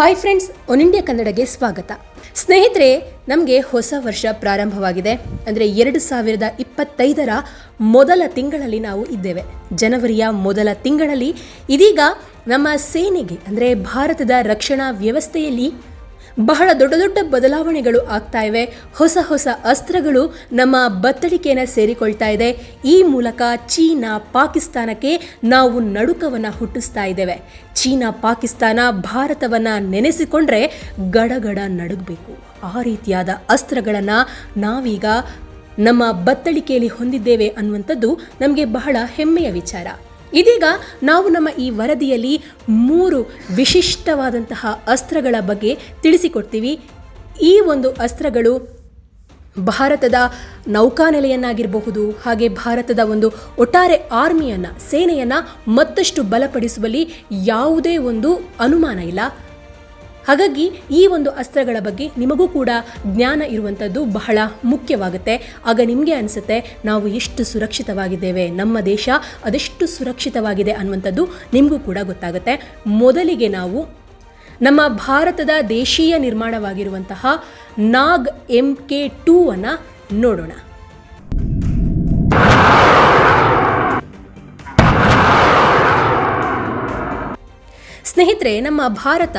Hi friends, one India ಕನ್ನಡಗೆ ಸ್ವಾಗತ. ಸ್ನೇಹಿತರೆ, ನಮಗೆ ಹೊಸ ವರ್ಷ ಪ್ರಾರಂಭವಾಗಿದೆ. ಅಂದರೆ ಎರಡು ಸಾವಿರದ ಇಪ್ಪತ್ತೈದರ ಮೊದಲ ತಿಂಗಳಲ್ಲಿ ನಾವು ಇದ್ದೇವೆ. ಜನವರಿಯ ಮೊದಲ ತಿಂಗಳಲ್ಲಿ ಇದೀಗ ನಮ್ಮ ಸೇನೆಗೆ, ಅಂದರೆ ಭಾರತದ ರಕ್ಷಣಾ ವ್ಯವಸ್ಥೆಯಲ್ಲಿ ಬಹಳ ದೊಡ್ಡ ದೊಡ್ಡ ಬದಲಾವಣೆಗಳು ಆಗ್ತಾ ಇವೆ. ಹೊಸ ಹೊಸ ಅಸ್ತ್ರಗಳು ನಮ್ಮ ಬತ್ತಳಿಕೆಯನ್ನು ಸೇರಿಕೊಳ್ತಾ ಇದೆ. ಈ ಮೂಲಕ ಚೀನಾ ಪಾಕಿಸ್ತಾನಕ್ಕೆ ನಾವು ನಡುಕವನ್ನು ಹುಟ್ಟಿಸ್ತಾ ಇದ್ದೇವೆ. ಚೀನಾ ಪಾಕಿಸ್ತಾನ ಭಾರತವನ್ನು ನೆನೆಸಿಕೊಂಡ್ರೆ ಗಡಗಡ ನಡುಗಬೇಕು. ಆ ರೀತಿಯಾದ ಅಸ್ತ್ರಗಳನ್ನು ನಾವೀಗ ನಮ್ಮ ಬತ್ತಳಿಕೆಯಲ್ಲಿ ಹೊಂದಿದ್ದೇವೆ ಅನ್ನುವಂಥದ್ದು ನಮಗೆ ಬಹಳ ಹೆಮ್ಮೆಯ ವಿಚಾರ. ಇದೀಗ ನಾವು ನಮ್ಮ ಈ ವರದಿಯಲ್ಲಿ ಮೂರು ವಿಶಿಷ್ಟವಾದಂತಹ ಅಸ್ತ್ರಗಳ ಬಗ್ಗೆ ತಿಳಿಸಿಕೊಡ್ತೀವಿ. ಈ ಒಂದು ಅಸ್ತ್ರಗಳು ಭಾರತದ ನೌಕಾನೆಲೆಯನ್ನಾಗಿರಬಹುದು, ಹಾಗೆ ಭಾರತದ ಒಂದು ಒಟ್ಟಾರೆ ಆರ್ಮಿಯನ್ನು, ಸೇನೆಯನ್ನು ಮತ್ತಷ್ಟು ಬಲಪಡಿಸುವಲ್ಲಿ ಯಾವುದೇ ಒಂದು ಅನುಮಾನ ಇಲ್ಲ. ಹಾಗಾಗಿ ಈ ಒಂದು ಅಸ್ತ್ರಗಳ ಬಗ್ಗೆ ನಿಮಗೂ ಕೂಡ ಜ್ಞಾನ ಇರುವಂಥದ್ದು ಬಹಳ ಮುಖ್ಯವಾಗುತ್ತೆ. ಆಗ ನಿಮಗೆ ಅನಿಸುತ್ತೆ, ನಾವು ಎಷ್ಟು ಸುರಕ್ಷಿತವಾಗಿದ್ದೇವೆ, ನಮ್ಮ ದೇಶ ಅದೆಷ್ಟು ಸುರಕ್ಷಿತವಾಗಿದೆ ಅನ್ನುವಂಥದ್ದು ನಿಮಗೂ ಕೂಡ ಗೊತ್ತಾಗುತ್ತೆ. ಮೊದಲಿಗೆ ನಾವು ನಮ್ಮ ಭಾರತದ ದೇಶೀಯ ನಿರ್ಮಾಣವಾಗಿರುವಂತಹ ನಾಗ್ ಎಂ ಕೆ ಟೂ ಅನ್ನು ನೋಡೋಣ. ಸ್ನೇಹಿತರೆ, ನಮ್ಮ ಭಾರತ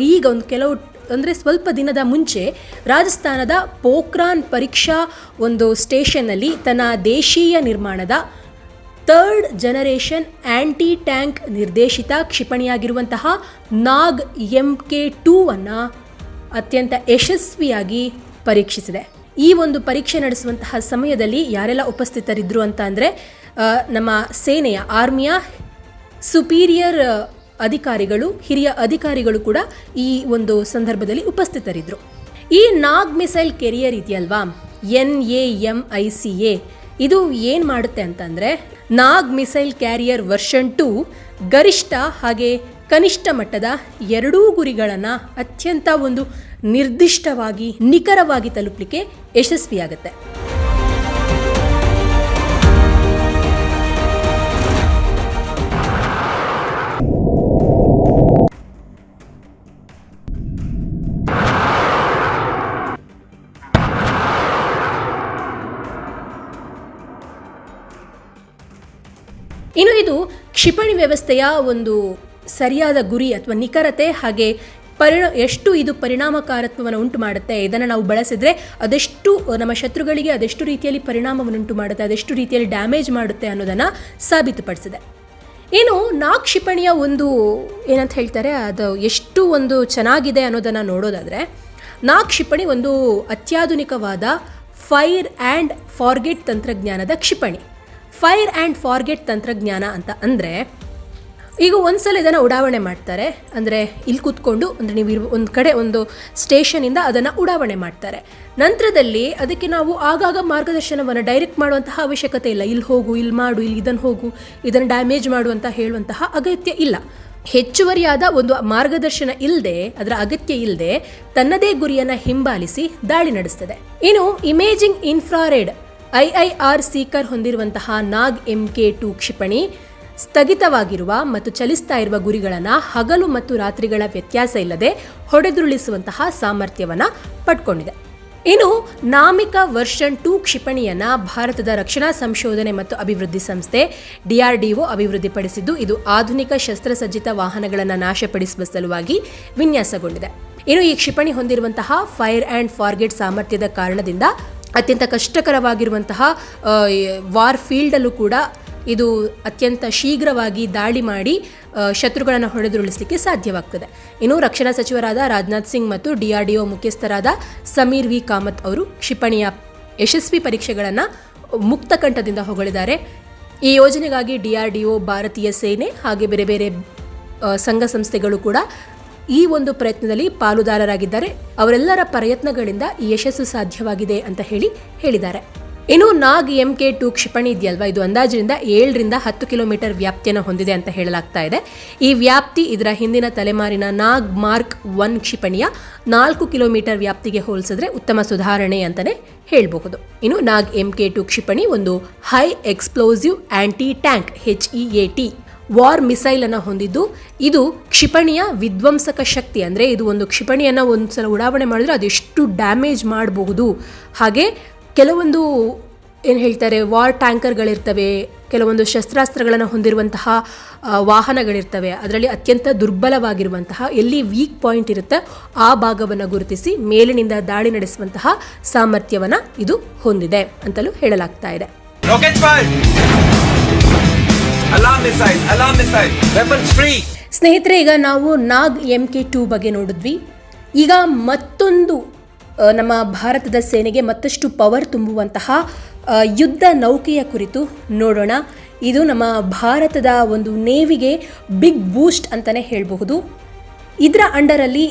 ಈಗ ಒಂದು ಕೆಲವು, ಅಂದರೆ ಸ್ವಲ್ಪ ದಿನದ ಮುಂಚೆ ರಾಜಸ್ಥಾನದ ಪೋಖ್ರಾನ್ ಪರೀಕ್ಷಾ ಒಂದು ಸ್ಟೇಷನ್ನಲ್ಲಿ ತನ್ನ ದೇಶೀಯ ನಿರ್ಮಾಣದ ಥರ್ಡ್ ಜನರೇಷನ್ ಆ್ಯಂಟಿ ಟ್ಯಾಂಕ್ ನಿರ್ದೇಶಿತ ಕ್ಷಿಪಣಿಯಾಗಿರುವಂತಹ ನಾಗ್ ಎಂ ಕೆ ಟೂ ಅನ್ನು ಅತ್ಯಂತ ಯಶಸ್ವಿಯಾಗಿ ಪರೀಕ್ಷಿಸಿದೆ. ಈ ಒಂದು ಪರೀಕ್ಷೆ ನಡೆಸುವಂತಹ ಸಮಯದಲ್ಲಿ ಯಾರೆಲ್ಲ ಉಪಸ್ಥಿತರಿದ್ದರು ಅಂತ ಅಂದರೆ ನಮ್ಮ ಸೇನೆಯ ಆರ್ಮಿಯ ಸುಪೀರಿಯರ್ ಅಧಿಕಾರಿಗಳು, ಹಿರಿಯ ಅಧಿಕಾರಿಗಳು ಕೂಡ ಈ ಒಂದು ಸಂದರ್ಭದಲ್ಲಿ ಉಪಸ್ಥಿತರಿದ್ದರು ಈ ನಾಗ್ ಮಿಸೈಲ್ ಕೆರಿಯರ್ ಇದೆಯಲ್ವಾ? N A M I C A. ಇದು ಏನು ಮಾಡುತ್ತೆ ಅಂತಂದರೆ, Nag missile carrier version two ಗರಿಷ್ಠ ಹಾಗೆ ಕನಿಷ್ಠ ಮಟ್ಟದ ಎರಡೂ ಗುರಿಗಳನ್ನು ಅತ್ಯಂತ ಒಂದು ನಿರ್ದಿಷ್ಟವಾಗಿ, ನಿಖರವಾಗಿ ತಲುಪಲಿಕ್ಕೆ ಯಶಸ್ವಿಯಾಗುತ್ತೆ. ಕ್ಷಿಪಣಿ ವ್ಯವಸ್ಥೆಯ ಒಂದು ಸರಿಯಾದ ಗುರಿ ಅಥವಾ ನಿಖರತೆ ಹಾಗೆ ಪರಿಣ, ಎಷ್ಟು ಇದು ಪರಿಣಾಮಕಾರತ್ವವನ್ನು ಉಂಟು ಮಾಡುತ್ತೆ, ಇದನ್ನು ನಾವು ಬಳಸಿದ್ರೆ ಅದೆಷ್ಟು ನಮ್ಮ ಶತ್ರುಗಳಿಗೆ ಅದೆಷ್ಟು ರೀತಿಯಲ್ಲಿ ಪರಿಣಾಮವನ್ನು ಉಂಟು ಮಾಡುತ್ತೆ, ಅದೆಷ್ಟು ರೀತಿಯಲ್ಲಿ ಡ್ಯಾಮೇಜ್ ಮಾಡುತ್ತೆ ಅನ್ನೋದನ್ನು ಸಾಬೀತುಪಡಿಸಿದೆ. ಇನ್ನು ನಾ ಕ್ಷಿಪಣಿಯ ಒಂದು ಏನಂತ ಹೇಳ್ತಾರೆ, ಅದು ಎಷ್ಟು ಒಂದು ಚೆನ್ನಾಗಿದೆ ಅನ್ನೋದನ್ನು ನೋಡೋದಾದರೆ, ನಾ ಕ್ಷಿಪಣಿ ಒಂದು ಅತ್ಯಾಧುನಿಕವಾದ ಫೈರ್ ಆ್ಯಂಡ್ ಫಾರ್ಗೆಟ್ ತಂತ್ರಜ್ಞಾನದ ಕ್ಷಿಪಣಿ. ಫೈರ್ ಆ್ಯಂಡ್ ಫಾರ್ಗೆಟ್ ತಂತ್ರಜ್ಞಾನ ಅಂತ ಅಂದರೆ, ಈಗ ಒಂದ್ಸಲ ಇದನ್ನು ಉಡಾವಣೆ ಮಾಡ್ತಾರೆ. ಅಂದರೆ ಇಲ್ಲಿ ಕೂತ್ಕೊಂಡು, ಅಂದರೆ ನೀವು ಇರುವ ಒಂದು ಕಡೆ ಒಂದು ಸ್ಟೇಷನಿಂದ ಅದನ್ನು ಉಡಾವಣೆ ಮಾಡ್ತಾರೆ. ನಂತರದಲ್ಲಿ ಅದಕ್ಕೆ ನಾವು ಆಗಾಗ ಮಾರ್ಗದರ್ಶನವನ್ನು ಡೈರೆಕ್ಟ್ ಮಾಡುವಂತಹ ಅವಶ್ಯಕತೆ ಇಲ್ಲ. ಇಲ್ಲಿ ಹೋಗು, ಇಲ್ಲಿ ಮಾಡು, ಇಲ್ಲಿ ಇದನ್ನು ಹೋಗು ಇದನ್ನು ಡ್ಯಾಮೇಜ್ ಮಾಡು ಅಂತ ಹೇಳುವಂತಹ ಅಗತ್ಯ ಇಲ್ಲ. ಹೆಚ್ಚುವರಿಯಾದ ಒಂದು ಮಾರ್ಗದರ್ಶನ ಇಲ್ಲದೆ ಅದರ ಅಗತ್ಯ ಇಲ್ಲದೆ ತನ್ನದೇ ಗುರಿಯನ್ನು ಹಿಂಬಾಲಿಸಿ ದಾಳಿ ನಡೆಸ್ತದೆ. ಇನ್ನು imaging infrared I I R seeker ಹೊಂದಿರುವಂತಹ ನಾಗ್ ಎಂ ಕೆ ಟು ಕ್ಷಿಪಣಿ ಸ್ಥಗಿತವಾಗಿರುವ ಮತ್ತು ಚಲಿಸ್ತಾ ಇರುವ ಗುರಿಗಳನ್ನು ಹಗಲು ಮತ್ತು ರಾತ್ರಿಗಳ ವ್ಯತ್ಯಾಸ ಇಲ್ಲದೆ ಹೊಡೆದುರುಳಿಸುವಂತಹ ಸಾಮರ್ಥ್ಯವನ್ನು ಪಡ್ಕೊಂಡಿದೆ. ಇನ್ನು ನಾಮಿಕ ವರ್ಷನ್ ಟೂ ಕ್ಷಿಪಣಿಯನ್ನು ಭಾರತದ ರಕ್ಷಣಾ ಸಂಶೋಧನೆ ಮತ್ತು ಅಭಿವೃದ್ಧಿ ಸಂಸ್ಥೆ ಡಿಆರ್ಡಿಒ ಅಭಿವೃದ್ಧಿಪಡಿಸಿದ್ದು, ಇದು ಆಧುನಿಕ ಶಸ್ತ್ರಸಜ್ಜಿತ ವಾಹನಗಳನ್ನು ನಾಶಪಡಿಸುವ ಸಲುವಾಗಿ ವಿನ್ಯಾಸಗೊಂಡಿದೆ. ಇನ್ನು ಈ ಕ್ಷಿಪಣಿ ಹೊಂದಿರುವಂತಹ ಫೈರ್ ಆ್ಯಂಡ್ ಫಾರ್ಗೆಟ್ ಸಾಮರ್ಥ್ಯದ ಕಾರಣದಿಂದ ಅತ್ಯಂತ ಕಷ್ಟಕರವಾಗಿರುವಂತಹ ವಾರ್ ಫೀಲ್ಡಲ್ಲೂ ಕೂಡ ಇದು ಅತ್ಯಂತ ಶೀಘ್ರವಾಗಿ ದಾಳಿ ಮಾಡಿ ಶತ್ರುಗಳನ್ನು ಹೊಡೆದುರುಳಿಸಲಿಕ್ಕೆ ಸಾಧ್ಯವಾಗ್ತದೆ. ಇನ್ನು ರಕ್ಷಣಾ ಸಚಿವರಾದ ರಾಜನಾಥ್ ಸಿಂಗ್ ಮತ್ತು ಡಿಆರ್ಡಿಒ ಮುಖ್ಯಸ್ಥರಾದ ಸಮೀರ್ ವಿ. ಕಾಮತ್ ಅವರು ಕ್ಷಿಪಣಿಯ ಯಶಸ್ವಿ ಪರೀಕ್ಷೆಗಳನ್ನು ಮುಕ್ತ ಕಂಠದಿಂದ ಹೊಗಳಿದ್ದಾರೆ. ಈ ಯೋಜನೆಗಾಗಿ ಡಿಆರ್ಡಿಒ ಭಾರತೀಯ ಸೇನೆ ಹಾಗೆ ಬೇರೆ ಬೇರೆ ಸಂಘ ಸಂಸ್ಥೆಗಳು ಕೂಡ ಈ ಒಂದು ಪ್ರಯತ್ನದಲ್ಲಿ ಪಾಲುದಾರರಾಗಿದ್ದಾರೆ. ಅವರೆಲ್ಲರ ಪ್ರಯತ್ನಗಳಿಂದ ಯಶಸ್ಸು ಸಾಧ್ಯವಾಗಿದೆ ಅಂತ ಹೇಳಿ ಹೇಳಿದ್ದಾರೆ. ಇನ್ನು ನಾಗ್ ಎಂ ಕೆ ಟು ಕ್ಷಿಪಣಿ ಇದೆಯಲ್ವಾ? ಇದು ಅಂದಾಜಿನಿಂದ ಏಳರಿಂದ ಹತ್ತು ಕಿಲೋಮೀಟರ್ ವ್ಯಾಪ್ತಿಯನ್ನು ಹೊಂದಿದೆ ಅಂತ ಹೇಳಲಾಗ್ತಾ ಇದೆ. ಈ ವ್ಯಾಪ್ತಿ ಇದರ ಹಿಂದಿನ ತಲೆಮಾರಿನ ನಾಗ್ ಮಾರ್ಕ್ ಒನ್ ಕ್ಷಿಪಣಿಯ ನಾಲ್ಕು ಕಿಲೋಮೀಟರ್ ವ್ಯಾಪ್ತಿಗೆ ಹೋಲಿಸಿದ್ರೆ ಉತ್ತಮ ಸುಧಾರಣೆ ಅಂತಲೇ ಹೇಳಬಹುದು. ಇನ್ನು ನಾಗ್ ಎಂ ಕೆ ಟು ಕ್ಷಿಪಣಿ ಒಂದು high explosive anti tank H E A T war ಮಿಸೈಲನ್ನು ಹೊಂದಿದ್ದು, ಇದು ಕ್ಷಿಪಣಿಯ ವಿಧ್ವಂಸಕ ಶಕ್ತಿ. ಅಂದರೆ ಇದು ಒಂದು ಕ್ಷಿಪಣಿಯನ್ನು ಒಂದು ಸಲ ಉಡಾವಣೆ ಮಾಡಿದ್ರೆ ಅದೆಷ್ಟು ಡ್ಯಾಮೇಜ್ ಮಾಡಬಹುದು. ಹಾಗೆ ಕೆಲವೊಂದು, ಏನು ಹೇಳ್ತಾರೆ, ವಾರ್ ಟ್ಯಾಂಕರ್ಗಳಿರ್ತವೆ, ಕೆಲವೊಂದು ಶಸ್ತ್ರಾಸ್ತ್ರಗಳನ್ನು ಹೊಂದಿರುವಂತಹ ವಾಹನಗಳಿರ್ತವೆ. ಅದರಲ್ಲಿ ಅತ್ಯಂತ ದುರ್ಬಲವಾಗಿರುವಂತಹ, ಎಲ್ಲಿ ವೀಕ್ ಪಾಯಿಂಟ್ ಇರುತ್ತೆ, ಆ ಭಾಗವನ್ನು ಗುರುತಿಸಿ ಮೇಲಿನಿಂದ ದಾಳಿ ನಡೆಸುವಂತಹ ಸಾಮರ್ಥ್ಯವನ್ನು ಇದು ಹೊಂದಿದೆ ಅಂತಲೂ ಹೇಳಲಾಗ್ತಾ ಇದೆ. ಸ್ನೇಹಿತರೆ, ಈಗ ನಾವು ನಾಗ್ ಎಂ ಕೆ ಟೂ ಬಗ್ಗೆ ನೋಡಿದ್ವಿ. ಈಗ ಮತ್ತೊಂದು ನಮ್ಮ ಭಾರತದ ಸೇನೆಗೆ ಮತ್ತಷ್ಟು ಪವರ್ ತುಂಬುವಂತಹ ಯುದ್ಧ ನೌಕೆಯ ಕುರಿತು ನೋಡೋಣ. ಇದು ನಮ್ಮ ಭಾರತದ ಒಂದು ನೇವಿಗೆ ಬಿಗ್ ಬೂಸ್ಟ್ ಅಂತಲೇ ಹೇಳಬಹುದು. ಇದರ ಅಂಡರಲ್ಲಿ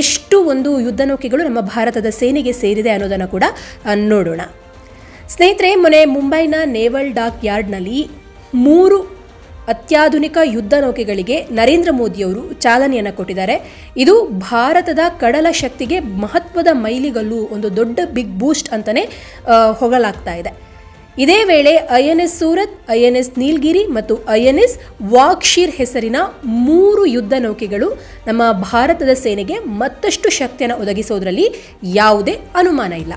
ಎಷ್ಟು ಒಂದು ಯುದ್ಧ ನೌಕೆಗಳು ನಮ್ಮ ಭಾರತದ ಸೇನೆಗೆ ಸೇರಿದೆ ಅನ್ನೋದನ್ನು ಕೂಡ ನೋಡೋಣ. ಸ್ನೇಹಿತರೆ, ಮೊನ್ನೆ ಮುಂಬೈನ ನೇವಲ್ ಡಾಕ್ ಯಾರ್ಡ್ನಲ್ಲಿ ಮೂರು ಅತ್ಯಾಧುನಿಕ ಯುದ್ಧ ನೌಕೆಗಳಿಗೆ ನರೇಂದ್ರ ಮೋದಿಯವರು ಚಾಲನೆಯನ್ನು ಕೊಟ್ಟಿದ್ದಾರೆ. ಇದು ಭಾರತದ ಕಡಲ ಶಕ್ತಿಗೆ ಮಹತ್ವದ ಮೈಲಿಗಲ್ಲು, ಒಂದು ದೊಡ್ಡ ಬಿಗ್ ಬೂಸ್ಟ್ ಅಂತಲೇ ಹೊಗಳಾಗ್ತಾ ಇದೆ. ಇದೇ ವೇಳೆ I N S Surat I N S Nilgiri ಮತ್ತು ಐ ಎನ್ ಎಸ್ ವಾಕ್ಷೀರ್ ಹೆಸರಿನ ಮೂರು ಯುದ್ಧ ನೌಕೆಗಳು ನಮ್ಮ ಭಾರತದ ಸೇನೆಗೆ ಮತ್ತಷ್ಟು ಶಕ್ತಿಯನ್ನು ಒದಗಿಸೋದರಲ್ಲಿ ಯಾವುದೇ ಅನುಮಾನ ಇಲ್ಲ.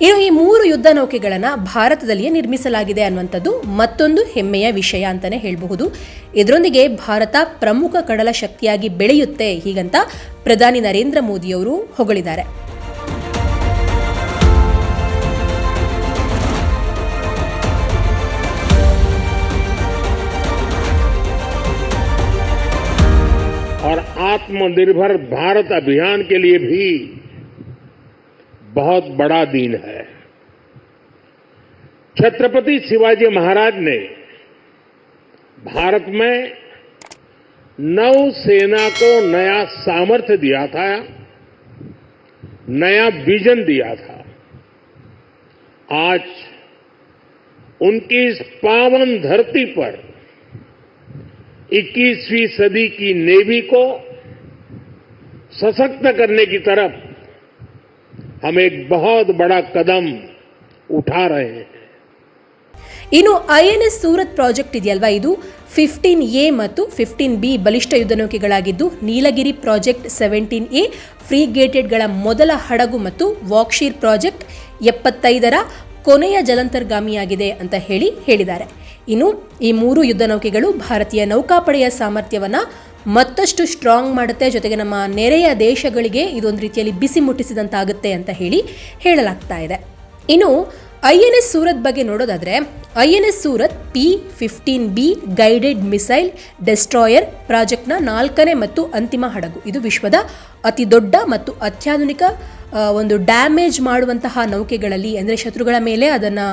ಇನ್ನು ಈ ಮೂರು ಯುದ್ಧ ನೌಕೆಗಳನ್ನು ಭಾರತದಲ್ಲಿಯೇ ನಿರ್ಮಿಸಲಾಗಿದೆ ಅನ್ನುವಂಥದ್ದು ಮತ್ತೊಂದು ಹೆಮ್ಮೆಯ ವಿಷಯ ಅಂತಲೇ ಹೇಳಬಹುದು ಇದರೊಂದಿಗೆ ಭಾರತ ಪ್ರಮುಖ ಕಡಲ ಶಕ್ತಿಯಾಗಿ ಬೆಳೆಯುತ್ತೆ ಹೀಗಂತ ಪ್ರಧಾನಿ ನರೇಂದ್ರ ಮೋದಿಯವರು ಹೊಗಳಿದ್ದಾರೆ और आत्मनिर्भर भारत अभियान के लिए भी बहुत बड़ा दिन है। छत्रपति शिवाजी महाराज ने भारत में नौसेना को नया सामर्थ्य दिया था, नया विजन दिया था। आज उनकी इस पावन धरती पर 21वीं सदी की नेवी को सशक्त करने की तरफ़ हम एक बहुत बड़ा कदम उठा रहे हैं ಇನ್ನು I N S Surat project ಇದೆಯಲ್ವಾ ಇದು ಫಿಫ್ಟೀನ್ ಎ ಮತ್ತು ಫಿಫ್ಟೀನ್ ಬಿ ಬಲಿಷ್ಠ ಯುದ್ಧ ನೌಕೆಗಳಾಗಿದ್ದು ನೀಲಗಿರಿ ಪ್ರಾಜೆಕ್ಟ್ ಸೆವೆಂಟೀನ್ ಎ ಫ್ರೀಗೇಟೆಡ್ಗಳ ಮೊದಲ ಹಡಗು ಮತ್ತು ವಾಕ್ಷೀರ್ ಪ್ರಾಜೆಕ್ಟ್ ಎಪ್ಪತ್ತೈದರ ಕೊನೆಯ ಜಲಂತರ್ಗಾಮಿಯಾಗಿದೆ ಅಂತ ಹೇಳಿ ಹೇಳಿದ್ದಾರೆ ಇನ್ನು ಈ ಮೂರು ಯುದ್ಧ ನೌಕೆಗಳು ಭಾರತೀಯ ನೌಕಾಪಡೆಯ ಸಾಮರ್ಥ್ಯವನ್ನು ಮತ್ತಷ್ಟು ಸ್ಟ್ರಾಂಗ್ ಮಾಡುತ್ತೆ. ಜೊತೆಗೆ ನಮ್ಮ ನೆರೆಯ ದೇಶಗಳಿಗೆ ಇದೊಂದು ರೀತಿಯಲ್ಲಿ ಬಿಸಿ ಮುಟ್ಟಿಸಿದಂತಾಗುತ್ತೆ ಅಂತ ಹೇಳಿ ಹೇಳಲಾಗ್ತಾ ಇದೆ. ಇನ್ನು ಐ ಎನ್ ಎಸ್ ಸೂರತ್ ಬಗ್ಗೆ ನೋಡೋದಾದರೆ I N S Surat P fifteen B guided missile destroyer ಪ್ರಾಜೆಕ್ಟ್ನ ನಾಲ್ಕನೇ ಮತ್ತು ಅಂತಿಮ ಹಡಗು. ಇದು ವಿಶ್ವದ ಅತಿ ದೊಡ್ಡ ಮತ್ತು ಅತ್ಯಾಧುನಿಕ ಒಂದು ಡ್ಯಾಮೇಜ್ ಮಾಡುವಂತಹ ನೌಕೆಗಳಲ್ಲಿ, ಅಂದರೆ ಶತ್ರುಗಳ ಮೇಲೆ ಅದನ್ನು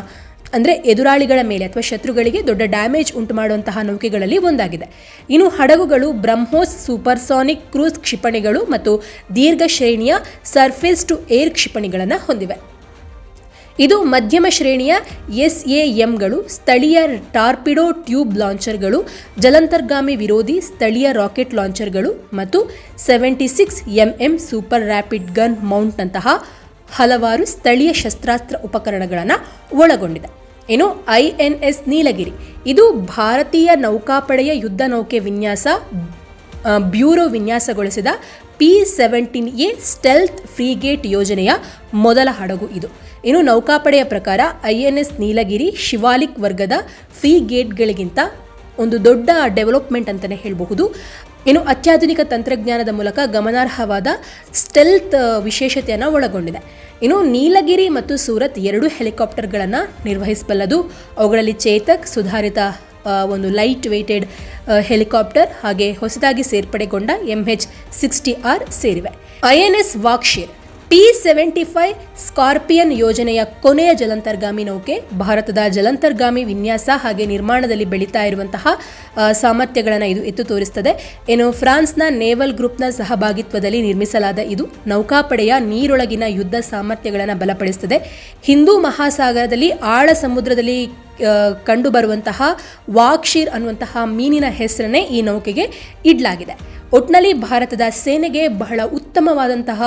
ಅಂದರೆ ಎದುರಾಳಿಗಳ ಮೇಲೆ ಅಥವಾ ಶತ್ರುಗಳಿಗೆ ದೊಡ್ಡ ಡ್ಯಾಮೇಜ್ ಉಂಟು ಮಾಡುವಂತಹ ನೌಕೆಗಳಲ್ಲಿ ಒಂದಾಗಿದೆ. ಇನ್ನು ಹಡಗುಗಳು, ಬ್ರಹ್ಮೋಸ್ ಸೂಪರ್ಸಾನಿಕ್ ಕ್ರೂಸ್ ಕ್ಷಿಪಣಿಗಳು ಮತ್ತು ದೀರ್ಘ ಶ್ರೇಣಿಯ ಸರ್ಫೇಸ್ ಟು ಏರ್ ಕ್ಷಿಪಣಿಗಳನ್ನು ಹೊಂದಿವೆ. ಇದು ಮಧ್ಯಮ ಶ್ರೇಣಿಯ ಎಸ್ ಎ ಎಂಗಳು ಸ್ಥಳೀಯ ಟಾರ್ಪಿಡೋ ಟ್ಯೂಬ್ ಲಾಂಚರ್ಗಳು, ಜಲಂತರ್ಗಾಮಿ ವಿರೋಧಿ ಸ್ಥಳೀಯ ರಾಕೆಟ್ ಲಾಂಚರ್ಗಳು ಮತ್ತು seventy six M super rapid gun ಮೌಂಟ್ನಂತಹ ಹಲವಾರು ಸ್ಥಳೀಯ ಶಸ್ತ್ರಾಸ್ತ್ರ ಉಪಕರಣಗಳನ್ನು ಒಳಗೊಂಡಿದೆ. ಇನ್ನು ಐ ಎನ್ ಎಸ್ ನೀಲಗಿರಿ. ಇದು ಭಾರತೀಯ ನೌಕಾಪಡೆಯ ಯುದ್ಧ ನೌಕೆ ವಿನ್ಯಾಸ ಬ್ಯೂರೋ ವಿನ್ಯಾಸಗೊಳಿಸಿದ P seventeen A stealth frigate ಯೋಜನೆಯ ಮೊದಲ ಹಡಗು ಇದು. ಇನ್ನು ನೌಕಾಪಡೆಯ ಪ್ರಕಾರ I N S Nilgiri Shivalik ವರ್ಗದ ಫ್ರೀಗೇಟ್ಗಳಿಗಿಂತ ಒಂದು ದೊಡ್ಡ ಡೆವಲಪ್ಮೆಂಟ್ ಅಂತಲೇ ಹೇಳಬಹುದು. ಇನ್ನು ಅತ್ಯಾಧುನಿಕ ತಂತ್ರಜ್ಞಾನದ ಮೂಲಕ ಗಮನಾರ್ಹವಾದ ಸ್ಟೆಲ್ತ್ ವಿಶೇಷತೆಯನ್ನು ಒಳಗೊಂಡಿದೆ. ಇನ್ನು ನೀಲಗಿರಿ ಮತ್ತು ಸೂರತ್ ಎರಡು ಹೆಲಿಕಾಪ್ಟರ್ಗಳನ್ನು ನಿರ್ವಹಿಸಬಲ್ಲದು. ಅವುಗಳಲ್ಲಿ ಚೇತಕ್ ಸುಧಾರಿತ ಒಂದು ಲೈಟ್ ವೆಯ್ಟೆಡ್ ಹೆಲಿಕಾಪ್ಟರ್ ಹಾಗೆ ಹೊಸದಾಗಿ ಸೇರ್ಪಡೆಗೊಂಡ ಎಂ ಎಚ್ ಸಿಕ್ಸ್ಟಿ ಆರ್ ಸೇರಿವೆ. I N S Vagsheer P seventy five Scorpene ಯೋಜನೆಯ ಕೊನೆಯ ಜಲಂತರ್ಗಾಮಿ ನೌಕೆ ಭಾರತದ ಜಲಂತರ್ಗಾಮಿ ವಿನ್ಯಾಸ ಹಾಗೆ ನಿರ್ಮಾಣದಲ್ಲಿ ಬೆಳೀತಾ ಇರುವಂತಹ ಸಾಮರ್ಥ್ಯಗಳನ್ನು ಇದು ಎತ್ತು ತೋರಿಸ್ತದೆ. ಏನು, ಫ್ರಾನ್ಸ್ನ ನೇವಲ್ ಗ್ರೂಪ್ನ ಸಹಭಾಗಿತ್ವದಲ್ಲಿ ನಿರ್ಮಿಸಲಾದ ಇದು ನೌಕಾಪಡೆಯ ನೀರೊಳಗಿನ ಯುದ್ಧ ಸಾಮರ್ಥ್ಯಗಳನ್ನು ಬಲಪಡಿಸುತ್ತದೆ ಹಿಂದೂ ಮಹಾಸಾಗರದಲ್ಲಿ ಆಳ ಸಮುದ್ರದಲ್ಲಿ ಆ, ಕಂಡುಬರುವಂತಹ ವಾಕ್ಷೀರ್ ಅನ್ನುವಂತಹ ಮೀನಿನ ಹೆಸರನ್ನೇ ಈ ನೌಕೆಗೆ ಇಡಲಾಗಿದೆ. ಒಟ್ನಲ್ಲಿ ಭಾರತದ ಸೇನೆಗೆ ಬಹಳ ಉತ್ತಮವಾದಂತಹ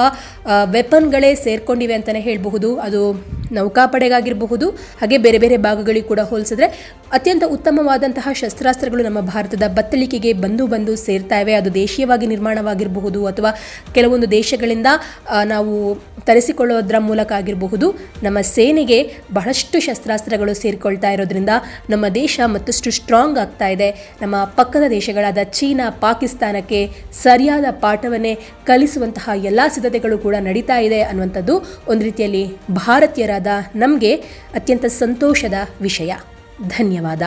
ವೆಪನ್ಗಳೇ ಸೇರ್ಕೊಂಡಿವೆ ಅಂತಲೇ ಹೇಳಬಹುದು. ಅದು ನೌಕಾಪಡೆಗಾಗಿರಬಹುದು ಹಾಗೆ ಬೇರೆ ಬೇರೆ ಭಾಗಗಳಿಗೆ ಕೂಡ ಹೋಲಿಸಿದ್ರೆ ಅತ್ಯಂತ ಉತ್ತಮವಾದಂತಹ ಶಸ್ತ್ರಾಸ್ತ್ರಗಳು ನಮ್ಮ ಭಾರತದ ಬತ್ತಳಿಕೆಗೆ ಬಂದು ಬಂದು ಸೇರ್ತಾಯಿವೆ. ಅದು ದೇಶೀಯವಾಗಿ ನಿರ್ಮಾಣವಾಗಿರಬಹುದು ಅಥವಾ ಕೆಲವೊಂದು ದೇಶಗಳಿಂದ ನಾವು ತರಿಸಿಕೊಳ್ಳೋದ್ರ ಮೂಲಕ ಆಗಿರಬಹುದು. ನಮ್ಮ ಸೇನೆಗೆ ಬಹಳಷ್ಟು ಶಸ್ತ್ರಾಸ್ತ್ರಗಳು ಸೇರಿಕೊಳ್ತಾ ಇರೋದ್ರಿಂದ ನಮ್ಮ ದೇಶ ಮತ್ತಷ್ಟು ಸ್ಟ್ರಾಂಗ್ ಆಗ್ತಾ ಇದೆ ನಮ್ಮ ಪಕ್ಕದ ದೇಶಗಳಾದ ಚೀನಾ, ಪಾಕಿಸ್ತಾನಕ್ಕೆ ಸರಿಯಾದ ಪಾಠವನ್ನೇ ಕಲಿಸುವಂತಹ ಎಲ್ಲ ಸಿದ್ಧತೆಗಳು ಕೂಡ ನಡೀತಾ ಇದೆ ಅನ್ನುವಂಥದ್ದು ಒಂದು ರೀತಿಯಲ್ಲಿ ಭಾರತೀಯರಾದ ನಮಗೆ ಅತ್ಯಂತ ಸಂತೋಷದ ವಿಷಯ. ಧನ್ಯವಾದ